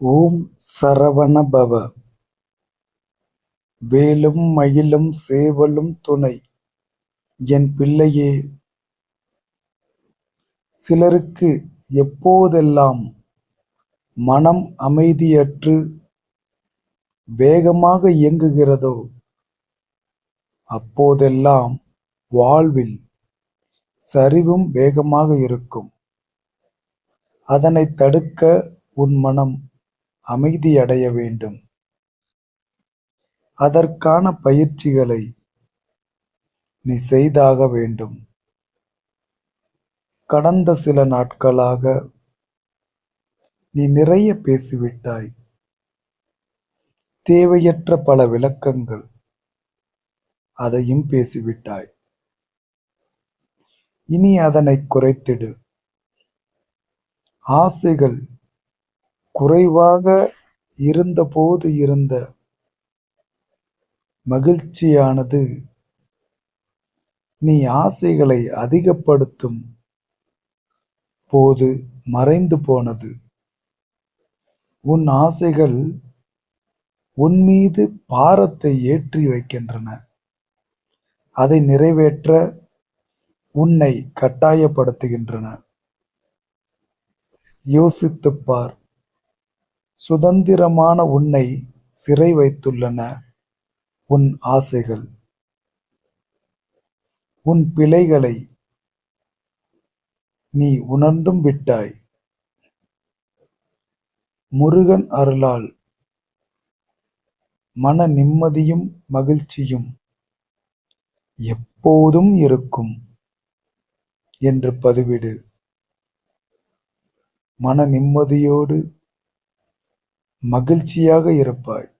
ஓம் சரவண பவ வேலும் மயிலும் சேவலும் துணை. என் பிள்ளையே சிலருக்கு எப்போதெல்லாம் மனம் அமைதியற்று வேகமாக இயங்குகிறதோ அப்போதெல்லாம் வாழ்வில் சரிவும் வேகமாக இருக்கும். அதனை தடுக்க உன் மனம் அமைதியடைய வேண்டும். அதற்கான பயிற்சிகளை நீ செய்தாக வேண்டும். கடந்த சில நாட்களாக நீ நிறைய பேசிவிட்டாய். தேவையற்ற பல விளக்கங்கள் அதையும் பேசிவிட்டாய். இனி அதனை குறைத்திடு. ஆசைகள் குறைவாக இருந்தபோது இருந்த மகிழ்ச்சியானது நீ ஆசைகளை அதிகப்படுத்தும் போது மறைந்து போனது. உன் ஆசைகள் உன் மீது பாரத்தை ஏற்றி வைக்கின்றன. அதை நிறைவேற்ற உன்னை கட்டாயப்படுத்துகின்றன. யோசித்துப்பார் பார். சுதந்திரமான உன்னை சிறை வைத்துள்ளன உன் ஆசைகள். உன் பிழைகளை நீ உணர்ந்தும் விட்டாய். முருகன் அருளால் மன நிம்மதியும் மகிழ்ச்சியும் எப்போதும் இருக்கும் என்று பதிவிடு. மன நிம்மதியோடு மகிழ்ச்சியாக இருப்பாய்.